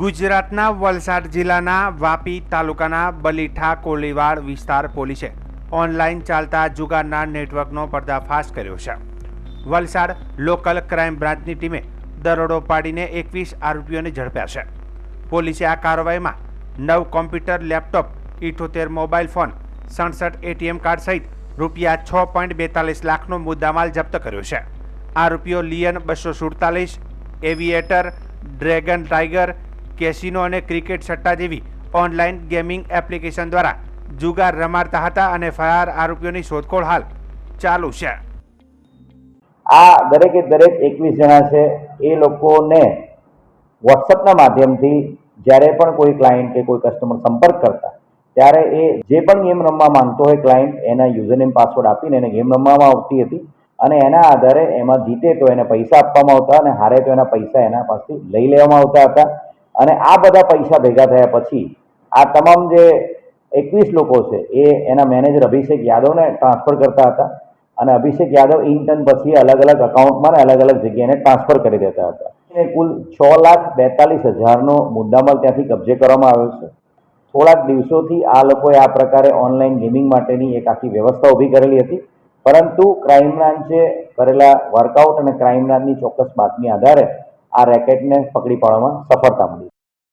ગુજરાતના વલસાડ જિલ્લાના વાપી તાલુકાના બલીઠા કોલીવાડ વિસ્તાર પોલીસે ઓનલાઈન ચાલતા જુગારના નેટવર્કનો પર્દાફાશ કર્યો છે. વલસાડ લોકલ ક્રાઇમ બ્રાન્ચની ટીમે દરોડો પાડીને એકવીસ આરોપીઓને ઝડપ્યા છે. પોલીસે આ કાર્યવાહીમાં નવ કોમ્પ્યુટર, લેપટોપ, ઇઠોતેર મોબાઈલ ફોન, સડસઠ એટીએમ કાર્ડ સહિત રૂપિયા છ પોઈન્ટ બેતાલીસ લાખનો મુદ્દામાલ જપ્ત કર્યો છે. આરોપીઓ લિયન બસો સુડતાલીસ, એવિએટર, ડ્રેગન ટાઈગર કેસિનો અને ક્રિકેટ સટ્ટા જેવી ઓનલાઈન ગેમિંગ એપ્લિકેશન દ્વારા જુગાર રમાડતા હતા અને ફરાર આરોપીઓની શોધખોળ હાલ ચાલુ છે. આ દરેકે દરેક એકવીસ જણા છે, એ લોકોને વોટ્સઅપના માધ્યમથી જ્યારે પણ કોઈ ક્લાયન્ટ કે કોઈ કસ્ટમર સંપર્ક કરતા, ત્યારે એ જે પણ ગેમ રમવા માંગતો હોય ક્લાયન્ટ એના યુઝરનેમ પાસવર્ડ આપીને એને ગેમ રમવામાં આવતી હતી અને એના આધારે એમાં જીતે તો એને પૈસા આપવામાં આવતા અને હારે તો એના પૈસા એના પાસેથી લઈ લેવામાં આવતા હતા. અને આ બધા પૈસા ભેગા થયા પછી આ તમામ જે એકવીસ લોકો છે, એ એના મેનેજર અભિષેક યાદવને ટ્રાન્સફર કરતા હતા અને અભિષેક યાદવ ઇન્ટર્ન પછી અલગ અલગ અકાઉન્ટમાં અને અલગ અલગ જગ્યાએ ટ્રાન્સફર કરી દેતા હતા. એને કુલ છ લાખ બેતાલીસ હજારનો મુદ્દામાલ ત્યાંથી કબજે કરવામાં આવ્યો છે. થોડાક દિવસોથી આ લોકોએ આ પ્રકારે ઓનલાઈન ગેમિંગ માટેની એક આખી વ્યવસ્થા ઊભી કરેલી હતી. પરંતુ ક્રાઇમ બ્રાન્ચે કરેલા વર્કઆઉટ અને ક્રાઇમ બ્રાન્ચની ચોક્કસ બાતમી આધારે આ રેકેટને પકડી પાડવામાં સફળતા મળી.